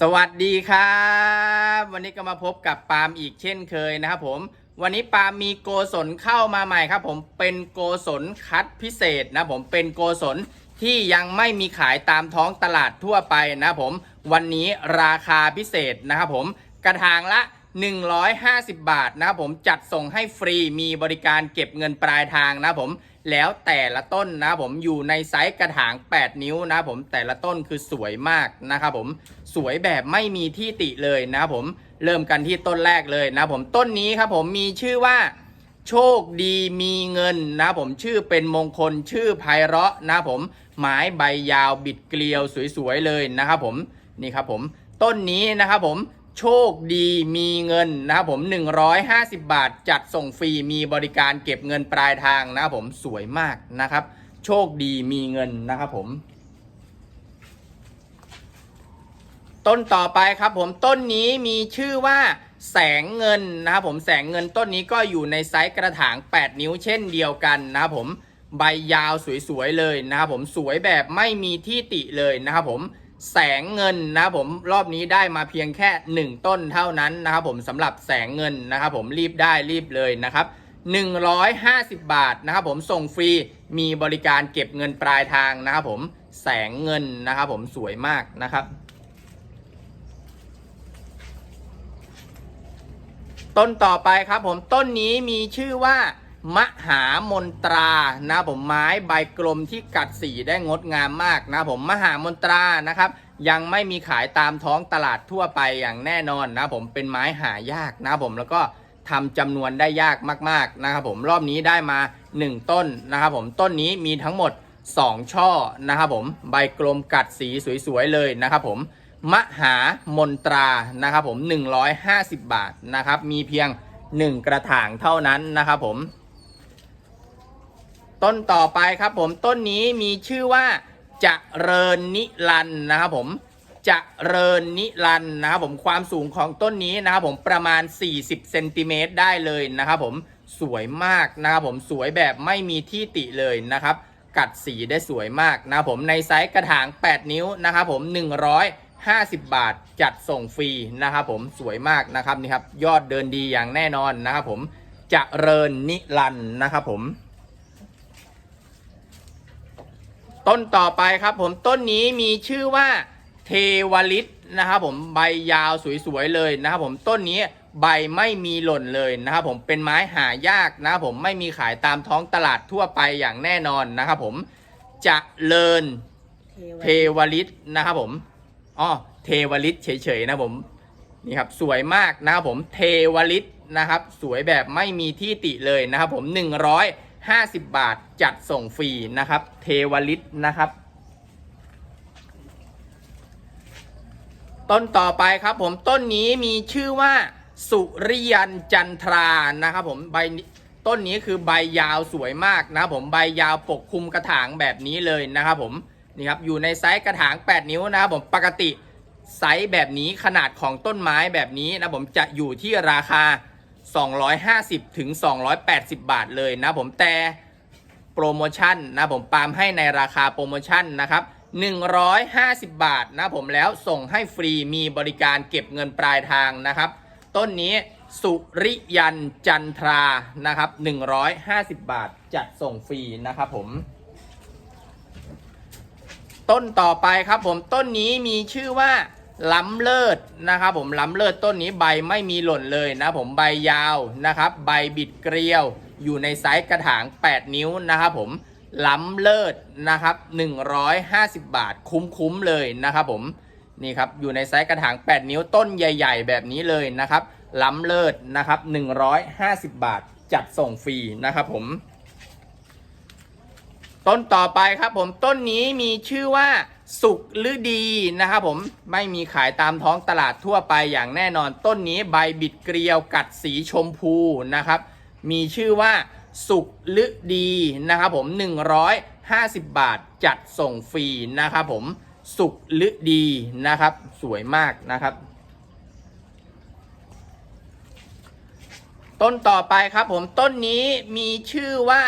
สวัสดีครับ วันนี้ก็มาพบกับปาล์มอีกเช่นเคยนะครับผม วันนี้ปาล์มมีโกศลเข้ามาใหม่ครับผมเป็นโกศลคัดพิเศษนะผมเป็นโกศลที่ยังไม่มีขายตามท้องตลาดทั่วไปนะผม วันนี้ราคาพิเศษนะครับผมกระถางละ 150 บาทนะครับผมจัดส่งให้ฟรีมีบริการเก็บเงินปลายทางนะครับผมแล้วแต่ละต้นนะครับผมอยู่ในไซส์กระถาง 8 นิ้วนะครับผมแต่ละต้นคือสวยมากนะครับผมสวยแบบไม่มีที่ติเลยนะครับผมเริ่มกันที่ต้นแรกเลยนะครับผมต้นนี้ครับผมมีชื่อว่าโชคดีมีเงินนะผมชื่อเป็นมงคลชื่อไพเราะนะผมไม้ใบยาวบิดเกลียวสวยๆเลยนะครับผมนี่ครับผมต้นนี้นะครับผม โชคดีมีเงินนะครับผม 150 บาทจัดส่งฟรีมีบริการเก็บเงินปลายทางนะครับผมสวยมากนะครับ โชคดีมีเงินนะครับผม ต้นต่อไปครับผมต้นนี้มีชื่อว่าแสงเงินนะครับผมแสงเงินต้นนี้ก็อยู่ในไซส์กระถาง 8 นิ้วเช่นเดียวกันนะครับผมใบยาวสวยๆเลยนะครับผมสวยแบบไม่มีที่ติเลยนะครับผม แสงเงินนะครับผมรอบนี้ได้มาเพียงแค่ 1 ต้นเท่านั้นนะครับผมสำหรับแสงเงินนะครับผมรีบได้รีบเลยนะครับ150 บาทนะครับผมส่งฟรีมีบริการเก็บเงินปลายทางนะครับผมแสงเงินนะครับผมสวยมากนะครับ ต้นต่อไปครับผมต้นนี้มีชื่อว่า มหามนตรานะผมไม้ใบกลมที่กัดสีได้งดงามมากนะผมมหามนตรานะครับ ยังไม่มีขายตามท้องตลาดทั่วไปอย่างแน่นอนนะผมเป็นไม้หายากนะผมแล้วก็ทำจำนวนได้ยากมากๆนะครับผมรอบนี้ได้มา 1 ต้นนะครับผมต้นนี้มีทั้งหมด 2 ช่อนะครับผมใบกลมกัดสีสวยๆเลยนะครับผมมหามนตรานะครับผม 150 บาทนะครับมีเพียง 1 กระถางเท่านั้นนะครับผม ต้นต่อไปครับผมต้นนี้มีชื่อว่าจะเริญนิรันนะครับผมจะเริญนิรันนะครับผมความสูงของต้นนี้นะครับผมประมาณ 40เซนติเมตรได้เลยนะครับผมสวยมากนะครับผมสวยแบบไม่มีที่ติเลยนะครับ กัดสีได้สวยมากนะครับผมในไซส์กระถาง 8 นิ้วนะครับผม150 บาทจัดส่งฟรีนะครับผมสวยมากนะครับนี่ครับยอดเดินดีอย่างแน่นอนนะครับผมจะเริญนิรันนะครับผม ต้นต่อไปครับผมต้นนี้มีชื่อว่าเทวลิตนะครับผมใบยาวสวยๆเลยนะครับผมต้นนี้ใบไม่มีหล่นเลยนะครับผมเป็นไม้หายากนะครับผมไม่มีขายตามท้องตลาดทั่วไปอย่างแน่นอนนะครับผมจะเลินเทวลิตนะครับผมอ๋อเทวลิตเฉยๆนะผมนี่ครับสวยมากนะครับผมเทวลิตนะครับ สวยแบบไม่มีที่ติเลยนะครับผม 50 บาทจัดส่งฟรีนะครับ เทวลิตนะครับ ต้นต่อไปครับผมต้นนี้มีชื่อว่าสุริยันจันทรานะครับผมใบต้นนี้คือใบยาวสวยมากนะครับผมใบยาวปกคลุมกระถางแบบนี้เลยนะครับผมนี่ครับอยู่ในไซส์กระถาง 8 นิ้วนะครับผมปกติไซส์แบบนี้ขนาดของต้นไม้แบบนี้นะผมจะอยู่ที่ราคา 250 ถึง 280 บาทเลยนะผมแต่โปรโมชั่นนะผมปาล์มให้ในราคาโปรโมชั่นนะครับ150 บาทนะผมแล้วส่งให้ฟรีมีบริการเก็บเงินปลายทางนะครับ ต้นนี้สุริยันจันทรานะครับ 150 บาทจัดส่งฟรีนะครับผม ต้นต่อไปครับผมต้นนี้มีชื่อว่า ล้ำเลิศนะครับผมล้ำเลิศต้นนี้ใบไม่มีหล่นเลยนะผมใบยาวนะครับ ใบบิดเกลียว อยู่ในไซส์กระถาง 8 นิ้วนะครับผมล้ำเลิศนะครับ 150 บาทคุ้มๆเลยนะครับผมนี่ครับอยู่ในไซส์กระถาง 8 นิ้วต้นใหญ่ ๆ แบบนี้เลยนะครับ ล้ำเลิศนะครับ 150 บาทจัดส่งฟรีนะครับผม ต้นต่อไปครับผมต้นนี้มีชื่อว่า สุกฤดีนะครับผมไม่มีขายตามท้องตลาดทั่วไปอย่างแน่นอนต้นนี้ใบบิดเกลียวกัดสีชมพูนะครับ มีชื่อว่าสุกฤดีนะครับผม 150 บาทจัดส่งฟรีนะครับผมสุกฤดีนะครับ สวยมากนะครับ ต้นต่อไปครับผมต้นนี้มีชื่อว่า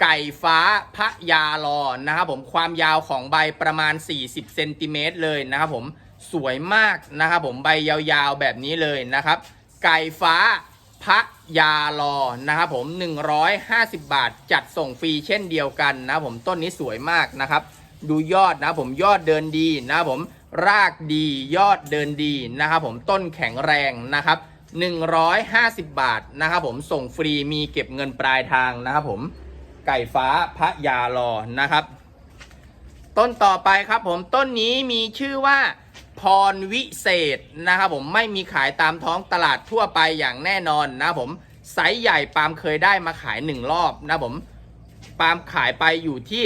ไก่ฟ้าพระยาลอนะครับผมความยาวของใบประมาณ 40เซนติเมตรเลยนะครับผมสวยมากนะครับผมใบยาวๆแบบนี้เลยนะครับ ไก่ฟ้าพระยาลอนะครับผม 150 บาทจัดส่งฟรีเช่นเดียวกันนะครับผมต้นนี้สวยมากนะครับ ดูยอดนะผมยอดเดินดีนะครับผมรากดียอดเดินดีนะครับผมต้นแข็งแรงนะครับ 150 บาทนะครับผมส่งฟรีมีเก็บเงินปลายทางนะครับผม ไก่ฟ้าพระยาลอนะครับ ต้นต่อไปครับผมต้นนี้มีชื่อว่าพรวิเศษนะครับผมไม่มีขายตามท้องตลาดทั่วไปอย่างแน่นอนนะผมไซส์ใหญ่ปาล์มเคยได้มาขายหนึ่งรอบนะผมปาล์มขายไปอยู่ที่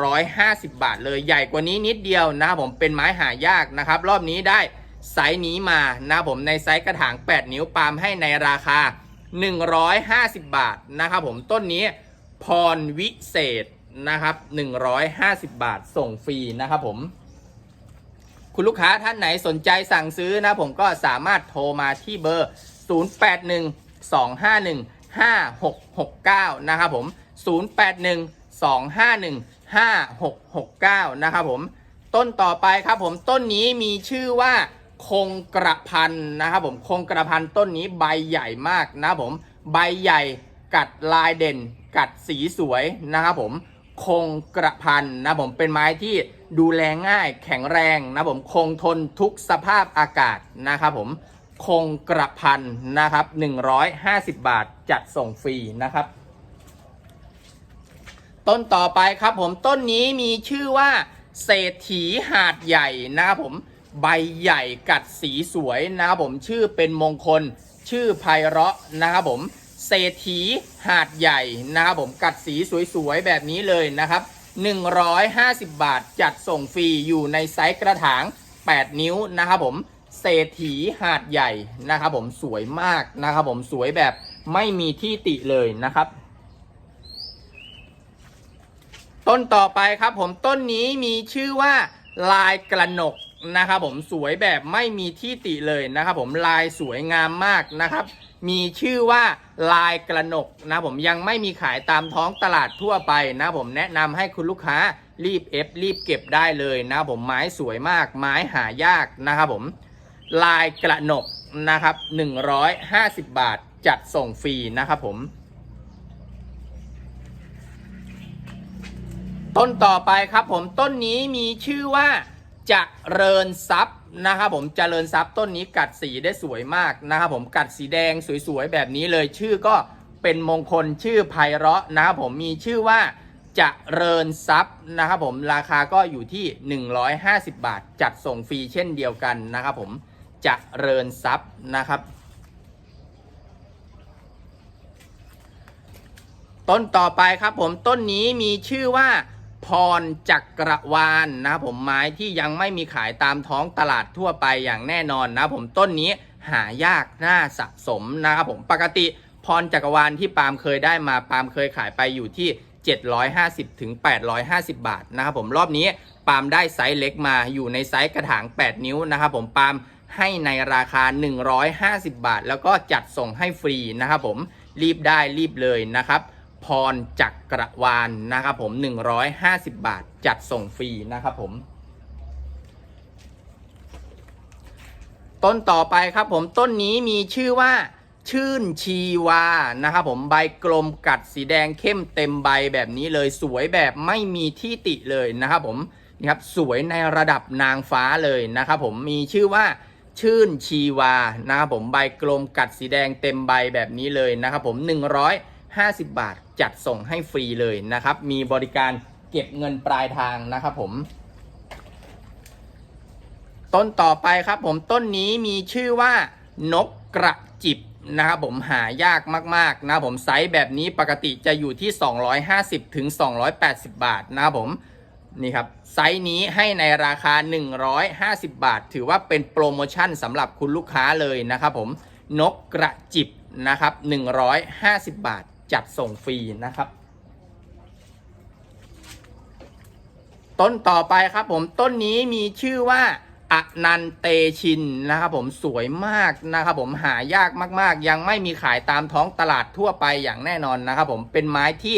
350 บาทเลยใหญ่กว่านี้นิดเดียวนะครับผมเป็นไม้หายากนะครับ รอบนี้ได้ไซส์นี้มานะครับผมในไซส์กระถาง 8 นิ้วปาล์มให้ในราคา 150 บาทนะครับผมต้นนี้ พรวิเศษนะครับ150 บาทส่งฟรีนะครับผม คุณลูกค้าท่านไหนสนใจสั่งซื้อนะผมก็สามารถโทรมาที่เบอร์ 0812515669 นะครับผม 0812515669 นะครับผม ต้นต่อไปครับผมต้นนี้มีชื่อว่าคงกระพันนะครับผมคงกระพันต้นนี้ใบใหญ่มากนะผม ใบใหญ่ กัดลายเด่น กัดสีสวยนะครับผมคงกระพันนะผมเป็นไม้ที่ดูแลง่ายแข็งแรงนะผมคงทนทุกสภาพอากาศนะครับผมคงกระพันนะครับ150 บาทจัดส่งฟรีนะครับ ต้นต่อไปครับผมต้นนี้มีชื่อว่า เศรษฐีหาดใหญ่นะครับผมใบใหญ่กัดสีสวยนะครับผมชื่อเป็นมงคลชื่อไพเราะนะครับผม เศรษฐีหาดใหญ่นะครับผมกัดสีสวยๆ แบบนี้เลยนะครับ 150 บาทจัดส่งฟรีอยู่ในไซส์กระถาง 8 นิ้วนะครับผมเศรษฐีหาดใหญ่นะครับผมสวยมากนะครับผมสวยแบบไม่มีที่ติเลยนะครับ ต้นต่อไปครับผมต้นนี้มีชื่อว่าลายกระหนกนะครับผมสวยแบบไม่มีที่ติเลยนะครับผมลายสวยงามมากนะครับ มีชื่อว่าลายกระหนกนะผมยังไม่มีขายตามท้องตลาดทั่วไปนะผมแนะนำให้คุณลูกค้ารีบเอฟรีบเก็บได้เลยนะผมไม้สวยมากไม้หายากนะครับผมลายกระหนกนะครับ150 บาทจัดส่งฟรีนะครับผม ต้นต่อไปครับผมต้นนี้มีชื่อว่าเจะเริญทรัพย์ นะครับผมเจริญทรัพย์ต้นนี้กัดสีได้สวยมากนะครับผมกัดสีแดงสวยๆแบบนี้เลยชื่อก็เป็นมงคลชื่อไพเราะนะครับผมมีชื่อว่าเจเริญทรัพย์นะครับผมราคาก็อยู่ที่ 150 บาท จัดส่งฟรีเช่นเดียวกันนะครับผมเจเริญทรัพย์นะครับ ต้นต่อไปครับผมต้นนี้มีชื่อว่า พรจักรวาลนะผมไม้ที่ยังไม่มีขายตามท้องตลาดทั่วไปอย่างแน่นอนนะผมต้นนี้หายากน่าสะสมนะครับผมปกติพรจักรวาลที่ปาล์มเคยได้มาปาล์มเคยขายไปอยู่ที่ 750ถึง850 บาทนะครับผมรอบนี้ปาล์มได้ไซส์เล็กมาอยู่ในไซส์กระถาง 8 นิ้วนะครับผมปาล์มให้ในราคา 150 บาท แล้วก็จัดส่งให้ฟรีนะครับผมรีบได้รีบเลยนะครับ พรจักรวาลนะครับผม 150 บาทจัดส่งฟรีนะครับผม ต้นต่อไปครับผมต้นนี้มีชื่อว่าชื่นชีวานะครับผมใบกลมกัดสีแดงเข้มเต็มใบแบบนี้เลยสวยแบบไม่มีที่ติเลยนะครับผมนี่ครับสวยในระดับนางฟ้าเลยนะครับผมมีชื่อว่าชื่นชีวานะครับผมใบกลมกัดสีแดงเต็มใบแบบนี้เลยนะครับผม 50 บาทจัดส่งให้ฟรีเลยนะครับ มีบริการเก็บเงินปลายทางนะครับผม ต้นต่อไปครับผมต้นนี้มีชื่อว่านกกระจิบนะครับผมหายากมากๆนะผมไซส์แบบนี้ปกติจะอยู่ที่ 250ถึง280 บาทนะครับผมนี่ครับไซส์นี้ให้ในราคา 150 บาท ถือว่าเป็นโปรโมชั่นสำหรับคุณลูกค้าเลยนะครับผมนกกระจิบนะครับ 150 บาท จัดส่งฟรีนะครับ ต้นต่อไปครับผมต้นนี้มีชื่อว่าอนันเตชินนะครับผมสวยมากนะครับผมหายากมาก ๆ ยังไม่มีขายตามท้องตลาดทั่วไปอย่างแน่นอนนะครับผมเป็นไม้ที่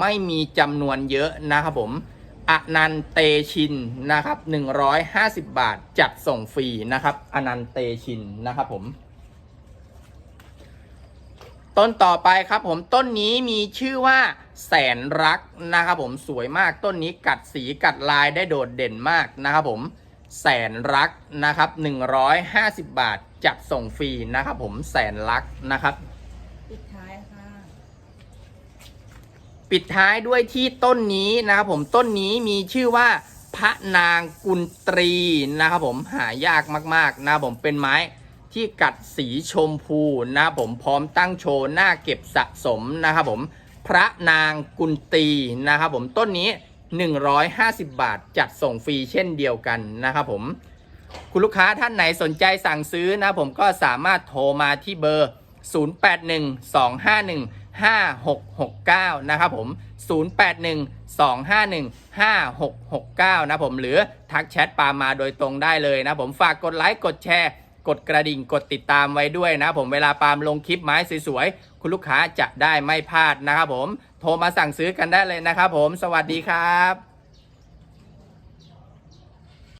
ไม่มีจำนวนเยอะนะครับผมอนันเตชินนะครับ150 บาทจัดส่งฟรีนะครับอนันเตชินนะครับผม ต้นต่อไปครับผมต้นนี้มีชื่อว่าแสนรักนะครับผมสวยมากต้นนี้กัดสีกัดลายได้โดดเด่นมากนะครับผมแสนรักนะครับ 150 บาทจัดส่งฟรีนะครับผมแสนรักนะครับปิดท้ายค่ะปิดท้ายด้วยที่ต้นนี้นะครับผมต้นนี้มีชื่อว่าพระนางกุลตรีนะครับผมหายากมากๆนะครับผมเป็นไม้ ที่กัดสีชมพูนะครับผมพร้อมตั้งโชว์หน้าเก็บสะสมนะครับผมพระนางกุลตรีนะครับผมต้นนี้ 150 บาทจัดส่งฟรีเช่นเดียวกันนะครับผมคุณลูกค้าท่านไหนสนใจสั่งซื้อนะผมก็สามารถโทรมาที่เบอร์ 0812515669 นะครับผม 0812515669 นะผมหรือทักแชทปามาโดยตรงได้เลยนะผมฝากกดไลค์กดแชร์ กดกระดิ่งกดติดตามไว้ด้วยนะผมเวลาปาล์มลงคลิปไม้สวยๆ คุณลูกค้าจะได้ไม่พลาดนะครับผม โทรมาสั่งซื้อกันได้เลยนะครับผม สวัสดีครับ